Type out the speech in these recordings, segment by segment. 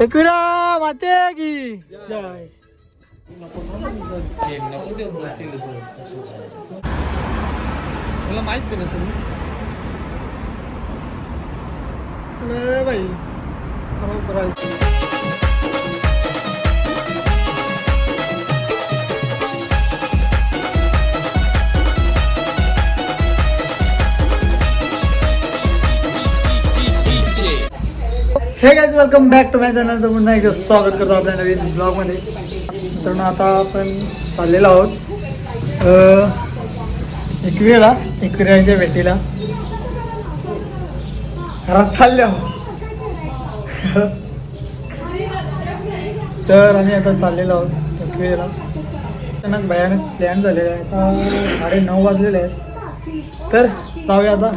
एकविरा माते की जय मला माहीत पण नसेल लय हे guys welcome back to my channel तर पुन्हा एकदा स्वागत करतो आपल्या नवीन ब्लॉगमध्ये तर आता आपण चाललेलो आहोत एकवीला एकविरेला एकविराच्या भेटीला. घरात चालले आहोत. तर आम्ही आता चाललेलो आहोत एकविरेला. अचानक भयानक प्लॅन झालेला आहे आता साडे नऊ वाजलेले आहेत. तर जाऊया आता.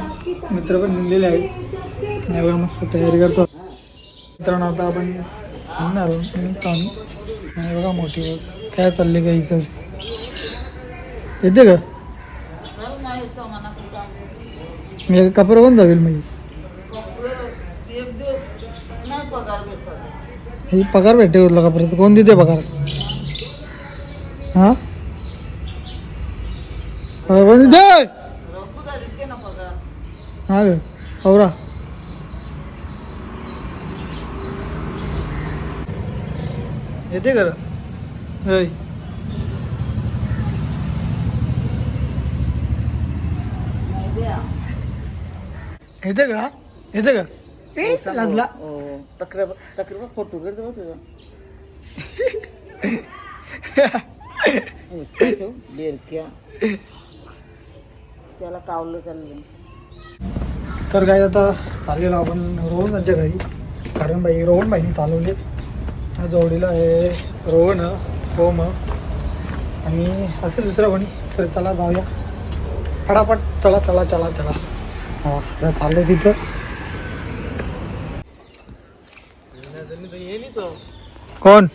मित्र पण निघलेले आहेत. नाही मस्त तयारी करतो. मित्रांनो आता आपण निघणार आहोत. निघतो आम्ही. आणि बघा मोठी बघ. काय चालले का हिचं? येते का मी कपडे बंद जाईल मग? ही पगार भेटते होत का कोण देते पगार? हा? पगार कोण देते हा औरा येते कर होय. येते का येते का ए, लाजला. तक्रार तक्रार फोटो तुझा. त्याला कावलं चाललं तर काय आता चाललेलो आपण रोहनच्या घरी. कारण बाई रोहन बाईनी चालवले ह्या जोडीला आहे रोहन होम आणि असेल दुसरं कोणी? तर चला जाऊया. फटाफट चला चला चला चला. हो, हा चाललो तिथं. कोण?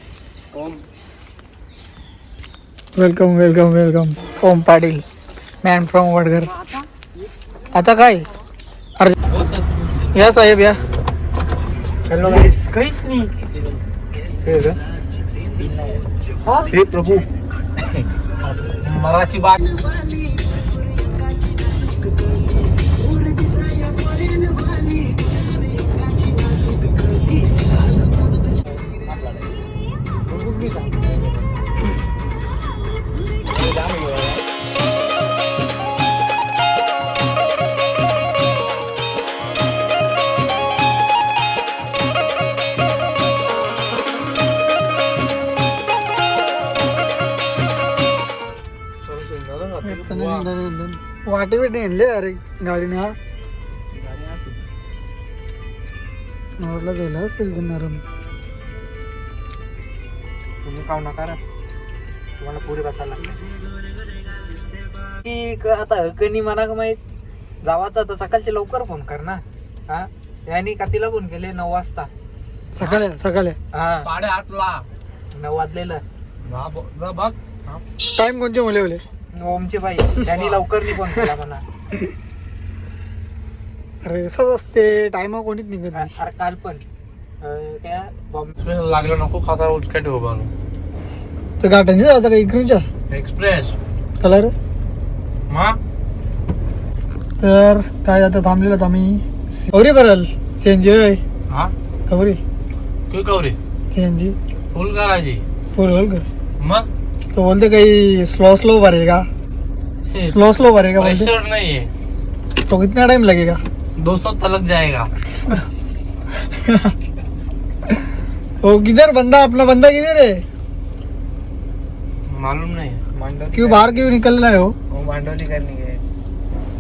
Welcome welcome welcome Om Patil man from Vadghar. आता काय? अरे या साहेब या. हॅलो काहीच नाही. हे प्रभू मराठी बाग. बिटे आणले अरे गाडीने. हा नवरला जायला असेल देणार तुम्ही खाऊ नका रे. तुम्हाला पुढे बसायला आता कनी म्हणा का माहीत? जावाचा तर सकाळचे लवकर फोन कर ना. हा? यांनी का तिला फोन केले नऊ वाजता? सकाळी सकाळी. हा. साडे आठला नऊ वाजलेलं. बघ. टाइम कोणचे मुले मुले? ओमचे बाई. त्यांनी लवकर नाही फोन केला म्हणा. अरे असंच असते. टाइम कोणीच निघत नाही. अरे काल पण. अं, त्या बॉम्बे लागलं नको खाता उचका ठेव बनू तर गाठांची जायचं का इकडच्या? Express colour? मा? तर काय आता थांबलेलं आम्ही? गौरी भरल. सीएनजी होय हा? तू कवरे? सीएनजी फुल करायची फुल होल का मग? तो बोलते काही स्लो स्लो भरेगा। स्लो स्लो भरेगा बोलते नहीं है। तो कितना टाइम लगेगा? दो सौ तलक जाएगा। वो किधर बंदा अपना बंदा किधर है? मालूम नहीं। क्यों बाहर क्यों निकल रहा है? वो वो मांडवली करने गए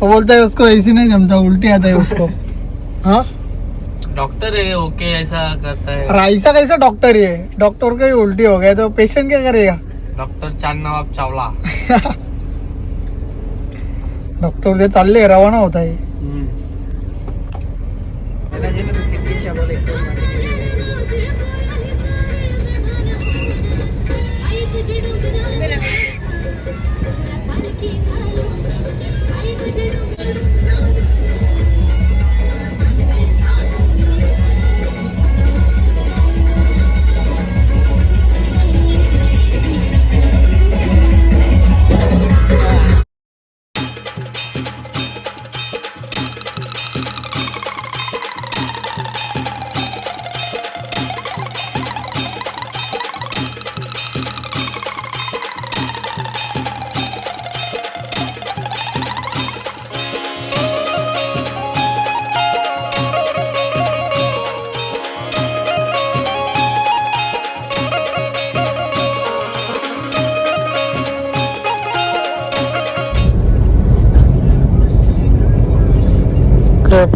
वो बोलता है उसको ऐसी नहीं जमता उल्टी आता है उसको। हाँ? डॉक्टर है ओके ऐसा करता है। ऐसा कैसा डॉक्टर ही? है डॉक्टर का ही उल्टी हो गया तो पेशेंट क्या करेगा? डॉक्टर चांद नवाब चावला. डॉक्टर ते चालले रवाना होता है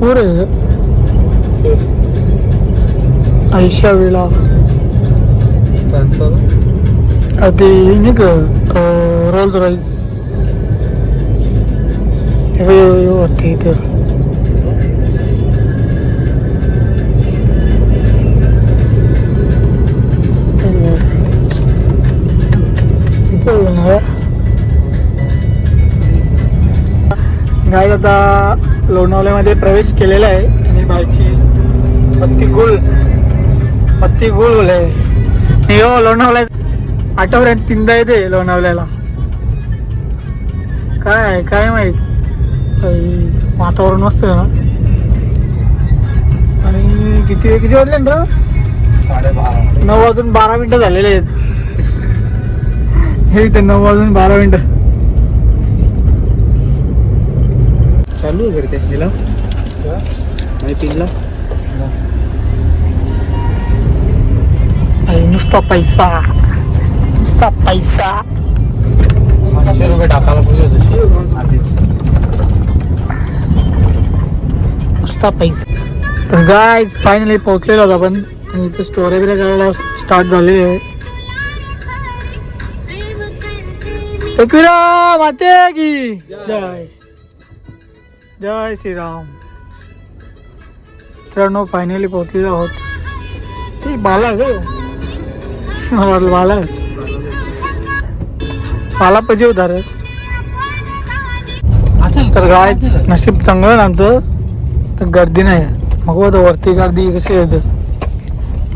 पूर आहे आयशा वेळा. ते नाही का रोल्स रॉईस वाटते इथं. गाय आता लोणावल्यामध्ये प्रवेश केलेला आहे. आणि बायची पत्ती गुळ पत्ती गुळ आहे. हे हो लोणावळ्यात आठवड्यात तीनदा येते लोणावल्याला काय काय माहीत? काही वातावरण मस्त आहे ना? आणि किती किती वाजले ना नऊ वाजून बारा मिनिटं झालेले आहेत. हे इथे नऊ वाजून बारा मिनिटं. चालू आहे करते हिला नाही पिनला अरे नुसता पैसा. नुसता पैसा. पाचशे रुपये टाकायला पाहिजे होते. नुसता पैसा. तर गाय फायनली पोहोचलेलो होतो आपण. आणि इथे स्टोरी वगैरे करायला स्टार्ट झालेली आहे. एकविरा माते की जय. जय श्रीराम. मित्रांनो फायनली पोहोचलेलो आहोत. ती बाला आहे का? मला वाटलं बाला आहे. बाला पाहिजे होता रे. तर गाय नशीब चांगलं ना आमचं. तर गर्दी नाही. मग बघ वरती गर्दी कशी येते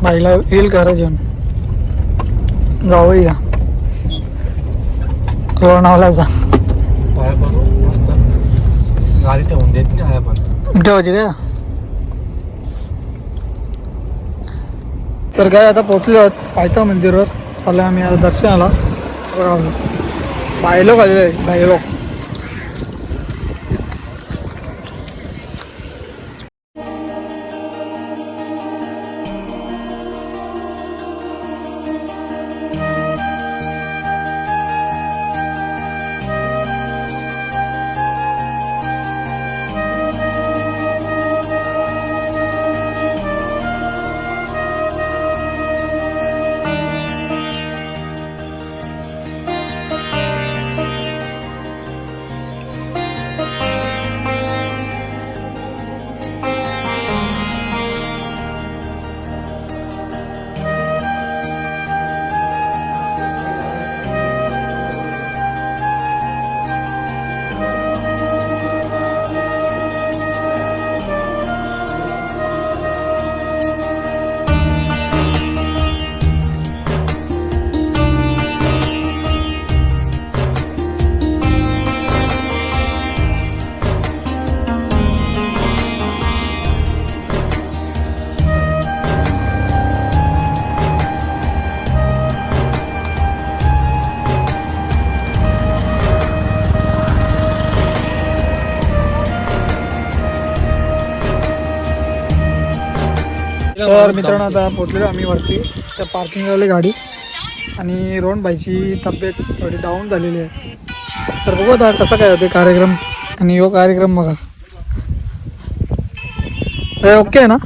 बाईला रील करायची म्हणून. जाऊया. लोणावळा जा. पाय पण मस्त गाडी ठेवून देत नाही आहे पण. ठेवायची का? तर काय आता पोहोचलो आहोत पायथा मंदिरवर. चाललं आम्ही आता दर्शनाला. बायलोक आलेलो आहे तर मित्रांनो आता पोचलेलो आम्ही वरती. त्या पार्किंग वाली गाडी. आणि रोहन भाईची तब्येत थोडी डाऊन झालेली आहे. तर बघू आता कसा काय होते कार्यक्रम. आणि यो कार्यक्रम बघा. ए, ओके आहे ना?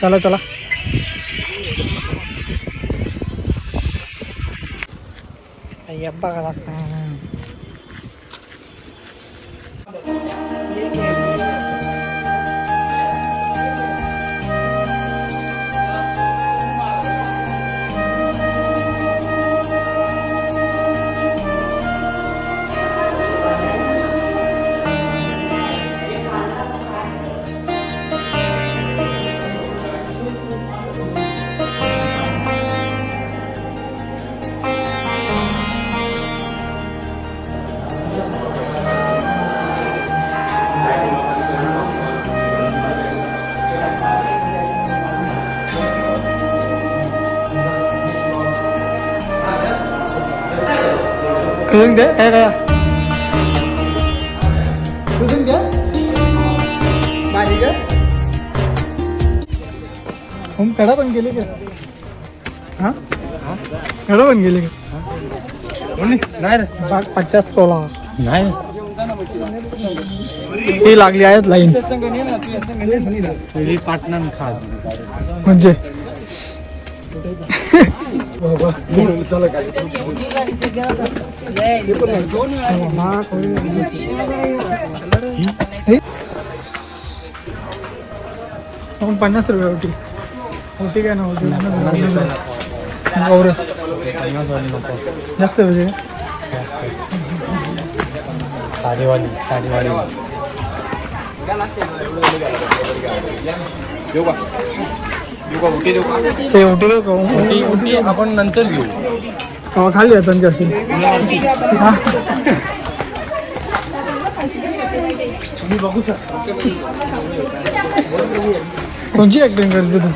चला चला. अय्यप्पा लागता करून घ्या काय काय करून घ्या हम कडा पण गेले का हा कडा पण गेले का नाही रे पा- पचास सोळा नाही ही लागली आहेत लाईन पाटणा खा म्हणजे मग पन्नास रुपये होती. होती काय नव्हती गौरव. जास्त होते साडेवाली साडेवाली. ते होते उटी आपण नंतर घेऊ. कवा खाली आहे त्यांची अशी हा? कोणची ऍक्टिंग करते तू?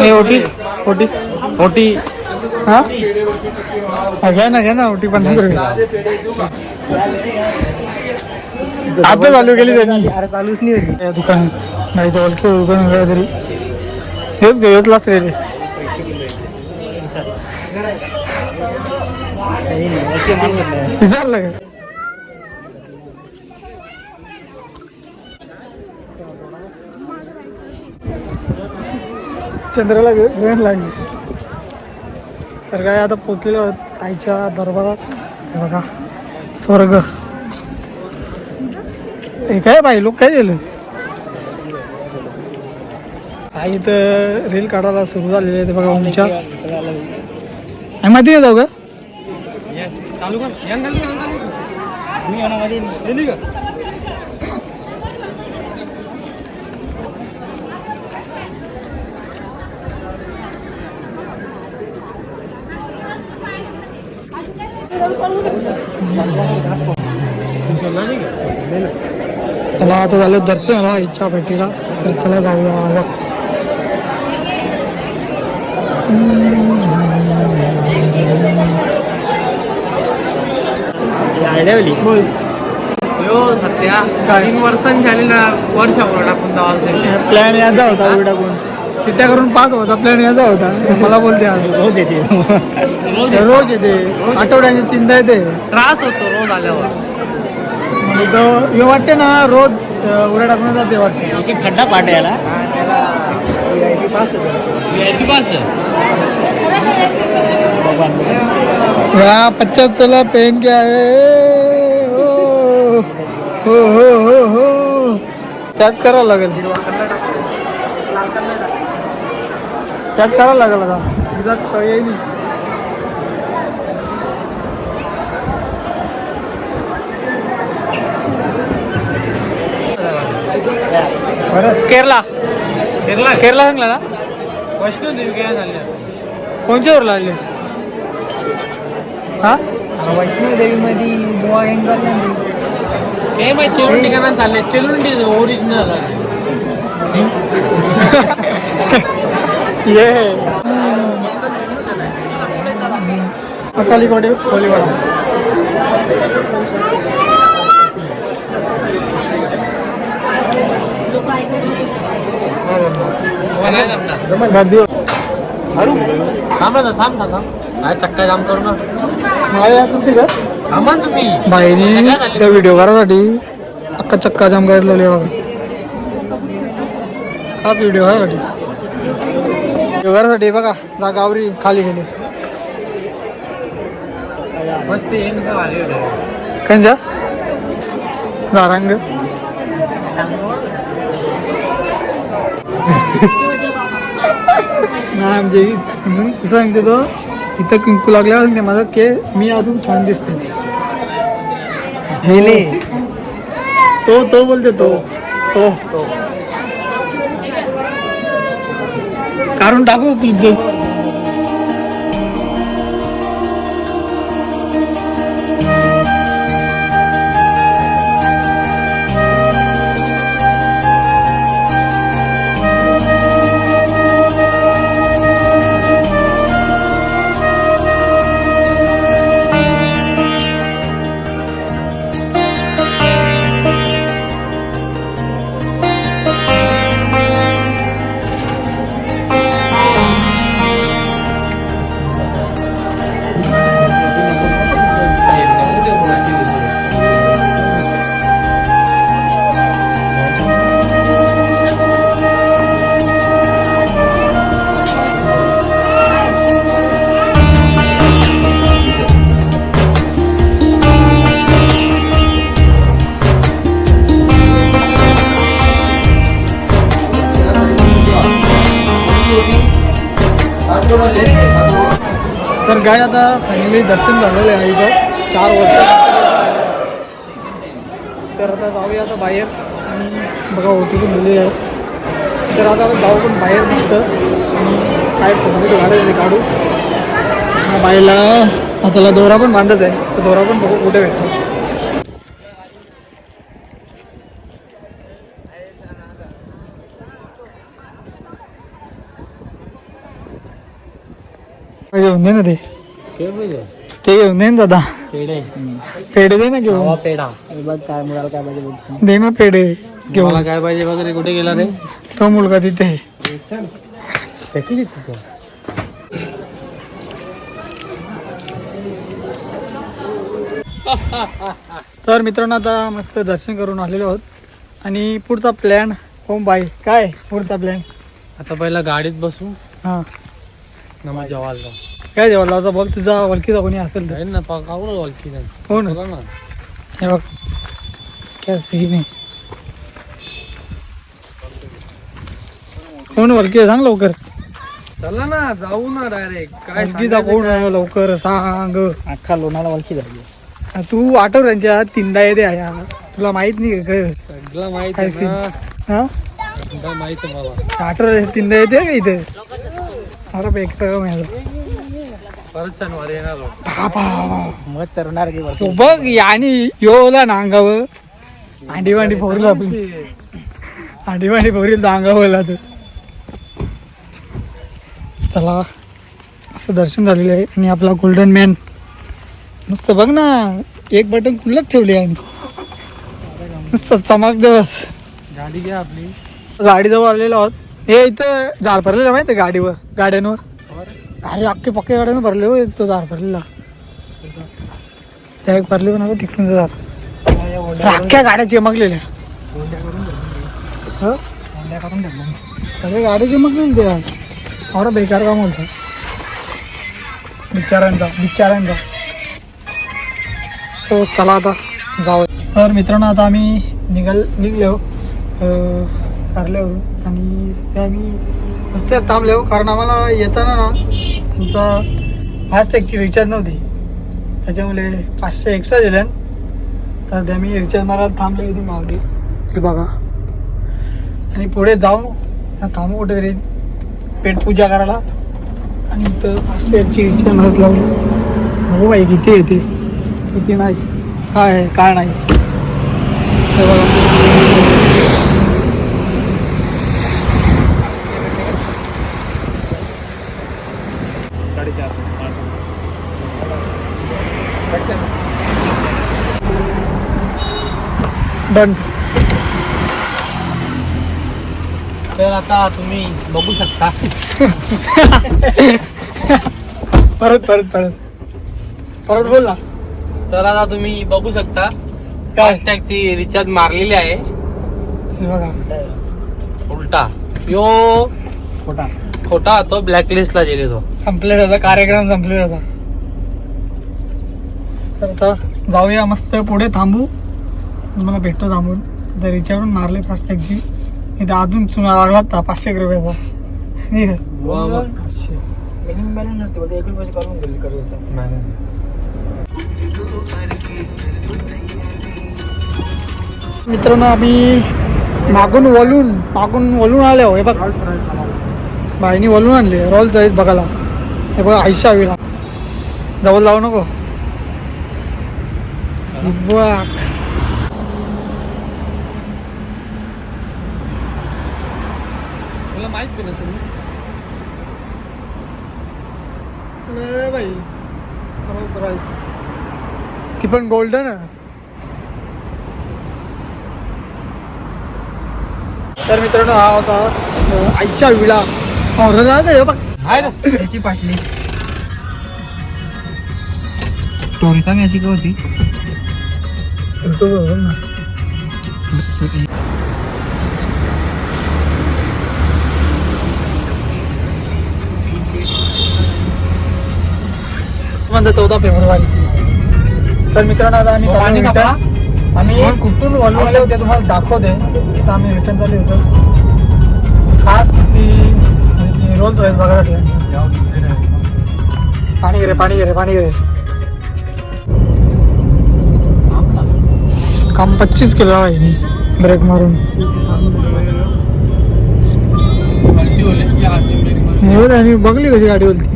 हे ओटी। ओटी। ओटी। हा? आता चालू केली त्यांनी. चालूच नाही होती. दुकान नाही तर ओळखी दुकान तरी. हेच घे हेच रे रे विचारलं का चंद्राला ग्रहण लागली. तर काय आता पोचलेलो आईच्या दरबारात. हे बघा स्वर्ग. हे काय बाई लोक काय दिलं आई इथं रील काढायला सुरू झालेली आहे ते बघा उंच्या. आई माहिती नाही जाऊ का? चालू कर चला आता झालं दर्शनाला इच्छा भेटीला. तर चला जाऊया आवाज बोल. यो सध्या काय? तीन वर्षांनी झालेला वर्षावर टाकून दवाखान्यात प्लॅन याचा होता उलटा कोण चिट्ट्या करून पाच होता प्लॅन याचा होता. मला बोलते आज. रोज येते. रोज येते. आठवड्याने तीनदा येते. त्रास होतो रोज आल्यावर. तो हे वाटते ना रोज उड्या टाकून जाते वर्ष. खड्डा पाट्याला या पचहत्तरला पेन क्या आहे हो हो हो हो हो. त्याच करावं लागेल. त्याच करावं लागेल आता. दुधात पर्याय केरला. केरला? केरला सांगला ना? वैष्णो देवी काय झाल्या कोणच्यावर लागले हा? वैष्णव देवीमध्ये गोवा एंगल हे माहिती चिलुंडी का चालले चिलुंडी ओरिजिनल ये. अकाली कोडे कोलीवाडा गर्दी अरू थांब ना थांब. ना थांब काय चक्का जाम करू ना नव्हती का थांबा ना तुम्ही बाईने त्या व्हिडिओ करायसाठी अक्का चक्का जाम करायला लावले बघा हाच व्हिडिओ आहे वाटी करायसाठी बघा जा गावरी खाली गेली मस्त येईन का. कंजा जारांग नाही म्हणजे कसं सांगते तो? इथं कुंकू लागल्यावर सांगते माझा के मी अजून छान दिसते. तो तो बोलते तो. तो. काढून टाकू तुझं. काय आता फायनली दर्शन झालेलं आहे इथं. चार वर्ष तर आता जाऊया आता बाहेर. आणि बघा ओटी पण दिली आहे. तर आता आपण जाऊ पण बाहेर मस्त. आणि काय फोटो काढायचे काढू. बाईला हाताला दोरा पण बांधत आहे. तर दोरा पण बघू कुठे भेटतो. घेऊन दे ना ते. ते घेऊन दे ना दादा. पेढे. पेढे दे ना घेऊन. पेढा. बघ काय मुलाला काय पाहिजे दे ना पेढे घेऊन. काय पाहिजे वगैरे? कुठे गेला रे? तो मुलगा तिथे. तर मित्रांनो आता मस्त दर्शन करून आलेलो आहोत. आणि पुढचा प्लॅन होम बाय काय पुढचा प्लॅन आता पहिला गाडीत बसू. हां. नमा जवालला काय जेवायला आता बोल तुझा ओळखीचा कोणी असेल तर. ना ओळखी हो ना. बघा ना. हे बघ काय सीन आहे. कोण ओळखी सांग लवकर. चला ना जाऊ ना डायरेक्ट काय ओळखीचा कोण आहे? लवकर सांग. अख्खा लोणाला ओळखी झाली. तू आठव त्यांच्या तीनदा येते आहे तुला माहीत नाही का? सगळं माहीत काय आहे ना. हा? सगळं माहीत आहे मला. आठव तीनदा येते का इथे? अरे बेकार माहिती परत शनिवारी येणार. बाबा मग चरणार की तो बघ यानी योला ना अंगावर अंडी वांडी फोरला आपली अंडी वांडी फोरील तर अंगावरला तर चला असं दर्शन झालेलं आहे. आणि आपला गोल्डन मॅन नुसतं बघ ना एक बटन खुल्लक ठेवली आहे. नुसतं चमक दिवस. गाडी घ्या आपली. गाडीजवळ आलेलो आहोत. हे इथं झाड भरलेलं माहिती आहे गाडीवर गाड्यांवर? अरे अख्खे पक्के गाड्यानं भरले हो एक तो झाड भरलेला. त्या एक भरले पण तिकडून झाड. अख्ख्या गाड्या चमकलेल्या. हं? सगळे गाड्या चमकलेली त्या. एवढा बेकार काम होतं. बिचारांचा बिचारांचा सो चला आता जाऊ तर मित्रांनो आता आम्ही निघाल निघलो हो. कारल्यावरून आणि सध्या आम्ही रस्त्यात थांबलो कारण आम्हाला येताना ना तुमचा फास्टॅगची रिचार्ज नव्हती. त्याच्यामुळे पाचशे एक्स्ट्रा दिल्यान तर ते मी रिचार्ज मारायला थांबली होती मागे. हे बघा. आणि पुढे जाऊन थांबू कुठेतरी. पेटपूजा करायला. आणि इथं फास्टॅगची रिचार्ज मारत लावली. बघू बाई किती येते. किती नाही. काय आहे काय नाही. तर बघा. डन तर आता तुम्ही बघू शकता. परत परत परत. परत बोल ना. तर आता तुम्ही बघू शकता. फास्टॅगची रिचार्ज मारलेली आहे. हे बघा. उलटा. यो. खोटा. खोटा तो ब्लॅकलिस्टला गेले तो संपले जाता कार्यक्रम संपले जाता तर आता जाऊया मस्त पुढे थांबू. मला भेटतो थांबून. आता रिचार्ज मारले फास्टॅगची इथं अजून चुना लागला होता पाचशे रुपयाचा. नाही का? वा. वा. मिनिमम बॅलन्स नसते बोलते एक रुपयाचे काढून गेले करत नाही, नाही. मित्रांनो आम्ही मागून वळून मागून वळून आले. हो हे बघ बाईनी वळून आणले रॉल जाईत बघायला. हे बघा आयशा विला जवळ जाऊ नको. तुला माहीत पण तुम्ही? बाई. ती पण गोल्डन तर मित्रांनो हा होता आईच्या विळा ऑर्डर आहे हे बघ आहे ना. याची पाटली. स्टोरी सांग याची का होती? चौदा फेब्रुवारी. तर मित्रांनो आता आम्ही. आम्ही कुठून वळू आले होते तुम्हाला दाखवते. आता आम्ही रिटर्न झाले होतो. खास ती रोल बघायला पाणी घे पाणी घे रे पाणी घे रे. काम पच्चीस किलो आहे ब्रेक मारून. पलटी ब्रेक मारून आणि बघली कशी गाडी होती.